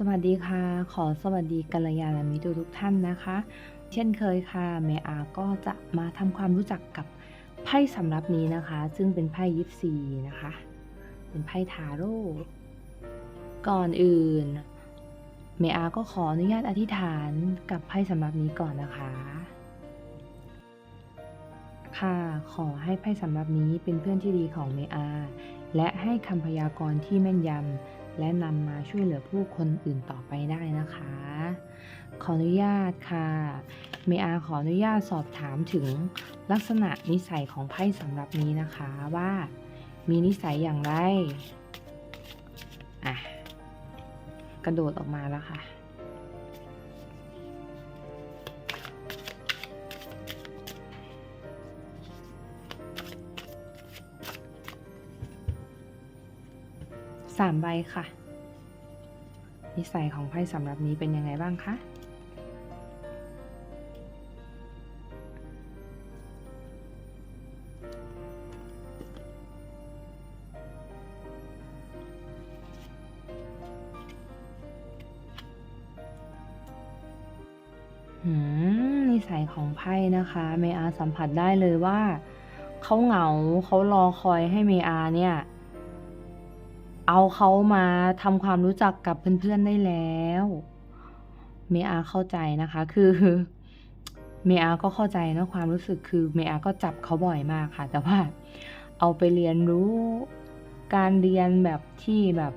สวัสดีค่ะ ขอสวัสดีกัลยาณมิตรทุกท่านนะคะ เช่นเคยค่ะเมอาก็จะมาทำความรู้จักกับไพ่สำรับนี้นะคะ ซึ่งเป็นไพ่ยิปซีนะคะ เป็นไพ่ทาโร่ก่อนอื่น เมอาก็ขออนุญาตอธิษฐานกับไพ่สำรับนี้ก่อนนะคะ ค่ะขอให้ไพ่สำรับนี้เป็นเพื่อนที่ดีของเมอา และให้คำพยากรณ์ที่แม่นยำ และนำมาช่วยเหลือผู้คนอื่นต่อไปได้นะคะ ขออนุญาตค่ะเมอาขออนุญาตสอบถามถึงลักษณะนิสัยของไพ่สำหรับนี้นะคะว่ามีนิสัยอย่างไร อะ กระโดดออกมาแล้วค่ะ สามใบค่ะ นิสัยของไพ่สำหรับนี้เป็นยังไงบ้างคะหืมนิสัยของไพ่นะคะเมอาสัมผัสได้เลยว่า เขาเหงาเขารอคอยให้เมอาเนี่ย เอาเขามาทำความรู้จักกับเพื่อนๆได้แล้ว เมอาเข้าใจนะคะ คือ เมอาก็เข้าใจนะความรู้สึกคือ เมอาก็จับเขาบ่อยมากค่ะ แต่ว่า เอาไปเรียนรู้การเรียนแบบที่แบบ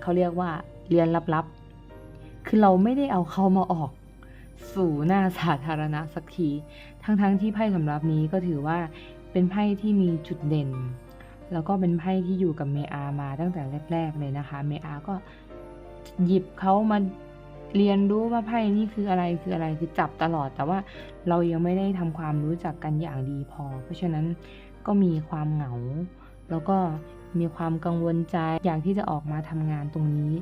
เขาเรียกว่าเรียนลับๆ คือเราไม่ได้เอาเขามาออกสู่หน้าสาธารณะสักที ทั้งๆที่ไพ่สำรับนี้ก็ถือว่าเป็นไพ่ที่มีจุดเด่น แล้วก็เป็นไพ่ที่อยู่กับเมอามาตั้งแต่แรก ๆเลยนะคะ เมอาก็หยิบเขามาเรียนรู้ว่าไพ่นี่คืออะไรคืออะไรคือจับตลอด แต่ว่าเรายังไม่ได้ทำความรู้จักกันอย่างดีพอ เพราะฉะนั้นก็มีความเหงา แล้วก็มีความกังวลใจอยากที่จะออกมาทำงานตรงนี้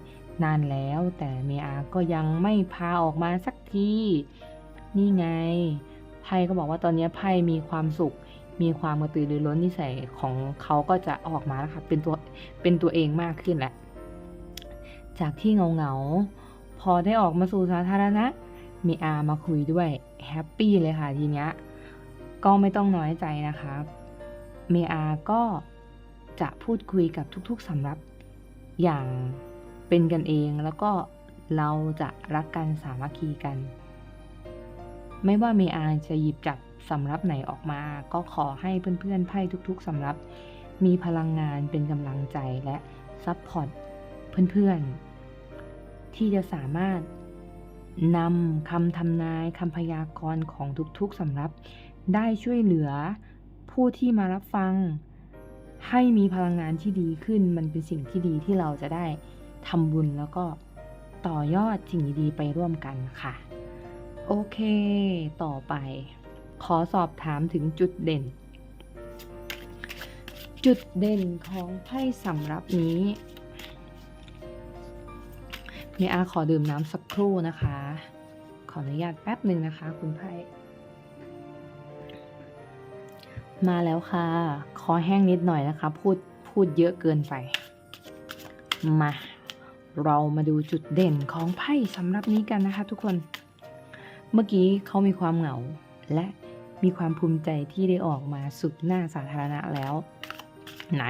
นานแล้ว แต่เมอาก็ยังไม่พาออกมาสักทีนี่ไงไพ่ก็บอกว่าตอนนี้ไพ่มีความสุข มีความกระตือรือร้นนิสัยของเขาก็จะออกมาแล้วค่ะเป็นตัวเป็นตัวเองมากขึ้นแหละ จากที่เงาเงาๆพอได้ออกมาสู่สาธารณะ มีอามาคุยด้วยแฮปปี้เลยค่ะทีเนี้ยก็ไม่ต้องน้อยใจนะคะเมอาก็จะพูดคุยกับทุกๆสำรับอย่างเป็นกันเองแล้วก็เราจะรักกันสามัคคีกัน ไม่ว่าเมอาจะหยิบจับ สำรับไหนออกมา ก็ขอให้เพื่อนๆไพ่ทุกๆสำรับ มีพลังงานเป็นกำลังใจและซัพพอร์ตเพื่อนๆ ที่จะสามารถนำคำทำนายคำพยากรณ์ของทุกๆสำรับ ได้ช่วยเหลือผู้ที่มารับฟัง ให้มีพลังงานที่ดีขึ้น มันเป็นสิ่งที่ดีที่เราจะได้ทำบุญแล้วก็ต่อยอดสิ่งดีๆไปร่วมกันค่ะ โอเค ต่อไป ขอสอบถามถึงจุดเด่น จุดเด่นของไพ่สำรับนี้เมอาขอดื่มน้ำสักครู่นะคะ ขออนุญาตแป๊บหนึ่งนะคะ คุณไพ่มาแล้วค่ะ คอแห้งนิดหน่อยนะคะ พูดพูดเยอะเกินไป มา เรามาดูจุดเด่นของไพ่สำหรับนี้กันนะคะทุกคน เมื่อกี้เขามีความเหงาและ มีความภูมิใจที่ได้ออกมาสุดหน้าสาธารณะแล้ว ไหน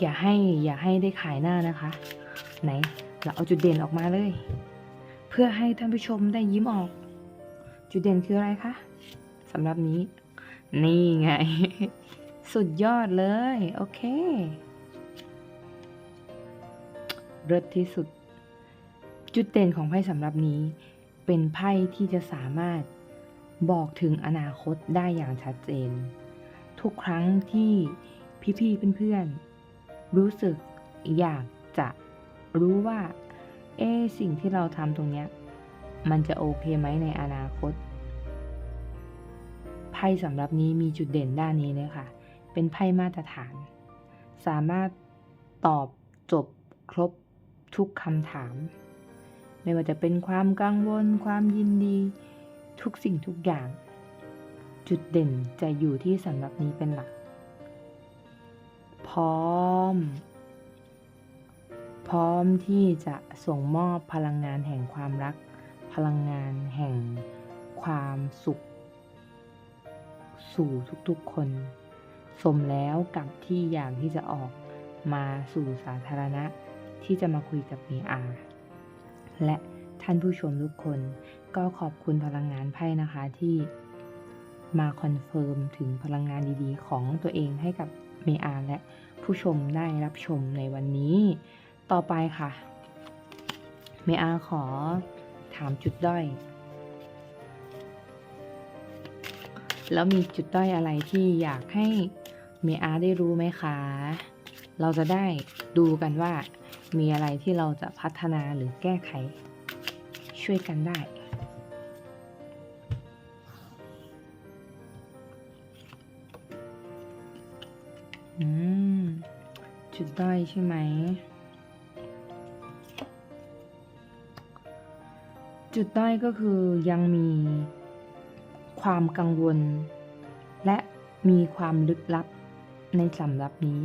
อย่าให้อย่าให้ได้ขายหน้านะคะ ไหนเราเอาจุดเด่นออกมาเลย เพื่อให้ท่านผู้ชมได้ยิ้มออก จุดเด่นคืออะไรคะสำหรับนี้ นี่ไง สุดยอดเลย โอเคเลิศที่สุด จุดเด่นของไพ่สำหรับนี้ เป็นไพ่ที่จะสามารถ บอกถึงอนาคตได้อย่างชัดเจน ทุกครั้งที่พี่ๆเพื่อนๆรู้สึกอยากจะรู้ว่า เอะสิ่งที่เราทำตรงเนี้ย มันจะโอเคไหมในอนาคต ไพ่สำหรับนี้มีจุดเด่นด้านนี้เลยค่ะ เป็นไพ่มาตรฐาน สามารถตอบจบครบทุกคำถาม ไม่ว่าจะเป็นความกังวล ความยินดี ทุกสิ่งทุกอย่าง จุดเด่นจะอยู่ที่สำหรับนี้เป็นหลัก พร้อม พร้อมที่จะส่งมอบพลังงานแห่งความรัก พลังงานแห่งความสุข สู่ทุกๆคน สมแล้วกับที่อยากที่จะออกมาสู่สาธารณะที่จะมาคุยกับเมอาและท่านผู้ชมทุกคน ก็ขอบคุณพลังงานไพ่นะคะที่มาคอนเฟิร์มถึงพลังงานดีๆ ของตัวเองให้กับเมอาและผู้ชมได้รับชมในวันนี้ ต่อไปค่ะ เมอาขอถามจุดด้อย แล้วมีจุดด้อยอะไรที่อยากให้เมอาได้รู้ไหมคะ เราจะได้ดูกันว่ามีอะไรที่เราจะพัฒนาหรือแก้ไข ช่วยกันได้ อืม จุดด้อยใช่ไหม จุดด้อยก็คือยังมีความกังวล และมีความลึกลับในสำรับนี้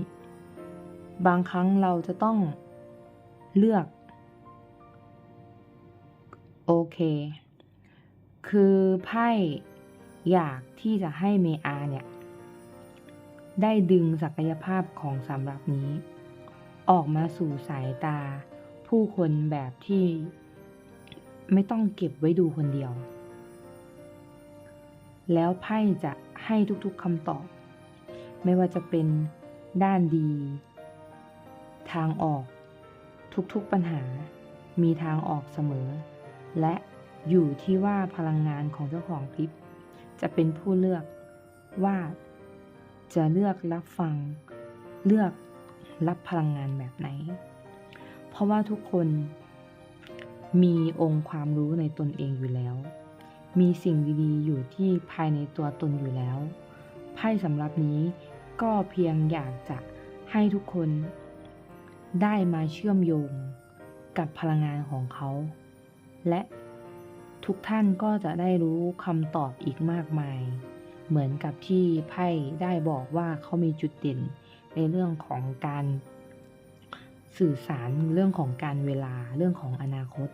บางครั้งเราจะต้องเลือก โอเค คือไพ่อยากที่จะให้เมอาเนี่ย ได้ดึงศักยภาพของสำรับนี้ ออกมาสู่สายตา ผู้คนแบบที่ไม่ต้องเก็บไว้ดูคนเดียว แล้วไพ่จะให้ทุกๆคำตอบ ไม่ว่าจะเป็นด้านดี ทางออก ทุกๆปัญหา มีทางออกเสมอ และอยู่ที่ว่าพลังงานของเจ้าของคลิป จะเป็นผู้เลือกว่า จะเลือกรับฟัง เลือกรับพลังงานแบบไหน เพราะว่าทุกคนมีองค์ความรู้ในตนเองอยู่แล้ว มีสิ่งดีๆ อยู่ที่ภายในตัวตนอยู่แล้ว ไพ่สำหรับนี้ก็เพียงอยากจะให้ทุกคน ได้มาเชื่อมโยงกับพลังงานของเขา และทุกท่านก็จะได้รู้คำตอบอีกมากมาย เหมือนกับที่ไพ่ได้บอกว่าเขามีจุดเด่นในเรื่องของการสื่อสารเรื่องของการเวลาเรื่องของอนาคต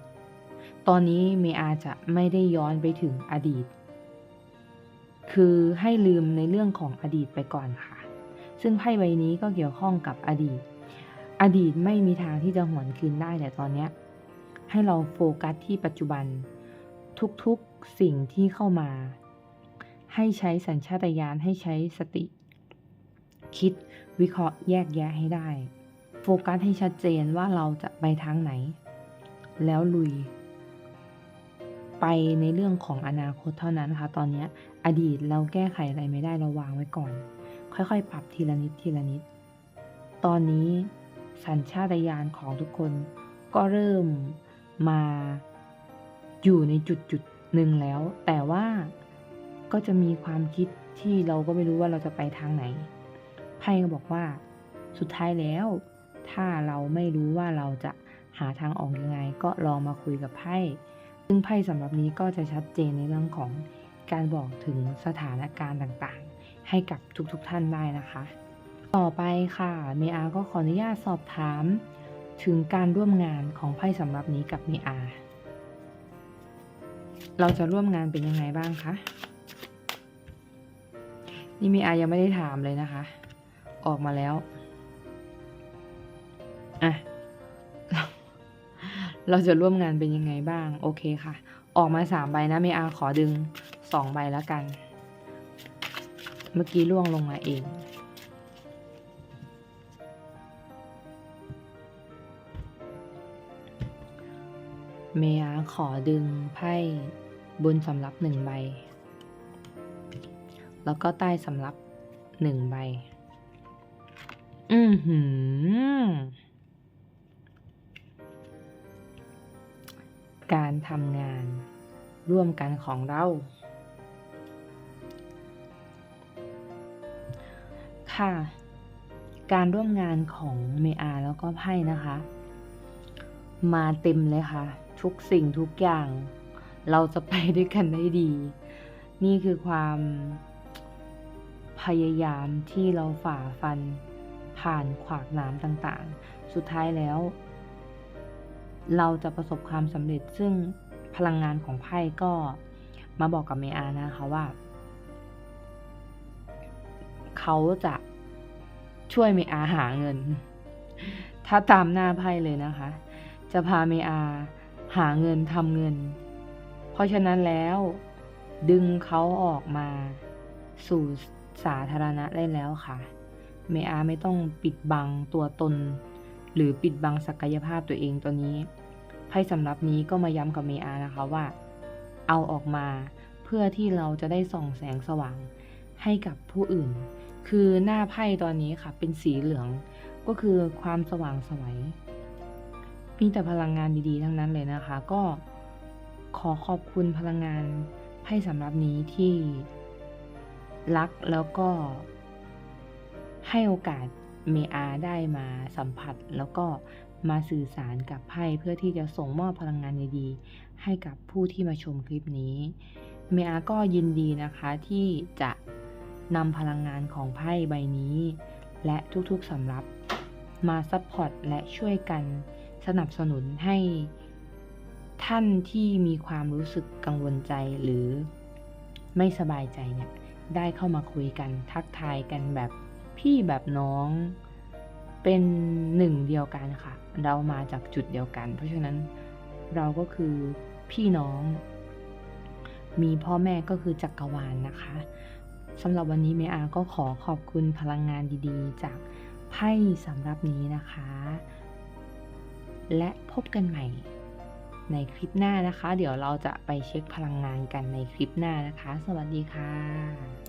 ตอนนี้เมอาจะไม่ได้ย้อนไปถึงอดีต คือให้ลืมในเรื่องของอดีตไปก่อนค่ะ ซึ่งไพ่ใบนี้ก็เกี่ยวข้องกับอดีต อดีตไม่มีทางที่จะหวนคืนได้แต่ตอนนี้ให้เราโฟกัสที่ปัจจุบันทุกๆสิ่งที่เข้ามา ให้ใช้สัญชาตญาณให้ใช้สติ คิดวิเคราะห์แยกแยะให้ได้ โฟกัสให้ชัดเจนว่าเราจะไปทางไหน แล้วลุย ไปในเรื่องของอนาคตเท่านั้นค่ะตอนนี้อดีตเราแก้ไขอะไรไม่ได้เราวางไว้ก่อน ค่อยๆ ปรับทีละนิดทีละนิด ตอนนี้สัญชาตญาณของทุกคนก็เริ่มมาอยู่ในจุดจุดหนึ่งแล้ว แต่ว่า ก็จะมีความคิดที่เราก็ไม่รู้ว่าเราจะไปทางไหน ไพ่ก็บอกว่า สุดท้ายแล้ว ถ้าเราไม่รู้ว่าเราจะหาทางออกยังไง ก็ลองมาคุยกับไพ่ ซึ่งไพ่สำหรับนี้ก็จะชัดเจนในเรื่องของการบอกถึงสถานการณ์ต่างๆ ให้กับทุกๆทท่านได้นะคะ ต่อไปค่ะ เมอาก็ขออนุญาตสอบถาม ถึงการร่วมงานของไพ่สำหรับนี้กับเมอา เราจะร่วมงานเป็นยังไงบ้างคะ นี่เมอายังไม่ได้ถามเลยนะคะ ออกมาแล้ว อะ เราจะร่วมงานเป็นยังไงบ้าง โอเคค่ะ ออกมาสามใบนะเมอาขอดึงสองใบแล้วกัน เมื่อกี้ล่วงลงมาเอง เมอาขอดึงไพ่บนสำรับหนึ่งใบ แล้วก็ใต้สำรับหนึ่งใบ อือหือ การทำงานร่วมกันของเรา ค่ะ การร่วมงานของเมอาแล้วก็ไพ่นะคะ มาเต็มเลยค่ะ ทุกสิ่งทุกอย่าง เราจะไปด้วยกันได้ดี นี่คือความ ยายามที่เราฝ่าฟันผ่านขวากหน้ำต่างๆ สุดท้ายแล้ว เราจะประสบความสำเร็จซึ่งพลังงานของไพ่ก็มาบอกกับเมอานะคะว่า เขาจะช่วยเมอาหาเงิน ถ้าตามหน้าไพ่เลยนะคะ จะพาเมอาหาเงินทำเงิน เพราะฉะนั้นแล้วดึงเขาออกมาสู่ สาธารณะได้แล้วค่ะเมอาไม่ต้องปิดบังตัวตน หรือปิดบังศักยภาพตัวเองตัวนี้ไพ่สำรับนี้ก็มาย้ำกับเมอานะคะว่า เอาออกมาเพื่อที่เราจะได้ส่องแสงสว่างให้กับผู้อื่น คือหน้าไพ่ตอนนี้ค่ะ เป็นสีเหลืองก็คือความสว่างไสวัยมีแต่พลังงานดีๆ ทั้งนั้นเลยนะคะ ก็ขอขอบคุณพลังงานไพ่สำรับนี้ที่ รักแล้วก็ให้โอกาสเมอาได้มาสัมผัส แล้วก็มาสื่อสารกับไพ่เพื่อที่จะส่งมอบพลังงานดีๆให้กับผู้ที่มาชมคลิปนี้ เมอาก็ยินดีนะคะที่จะนำพลังงานของไพ่ใบนี้ และทุกๆสำรับมาซัพพอร์ตและช่วยกันสนับสนุนให้ท่านที่มีความรู้สึกกังวลใจหรือไม่สบายใจเนี่ย ได้เข้ามาคุยกันทักทายกันแบบพี่แบบน้อง เป็นหนึ่งเดียวกันค่ะ เรามาจากจุดเดียวกัน เพราะฉะนั้นเราก็คือพี่น้อง มีพ่อแม่ก็คือจักรวาลนนะคะสำหรับวันนี้เมอาก็ขอขอบคุณพลังงานดีๆ จากไพ่สำหรับนี้นะคะ และพบกันใหม่ ในคลิปหน้านะคะ เดี๋ยวเราจะไปเช็คพลังงานกันในคลิปหน้านะคะ สวัสดีค่ะ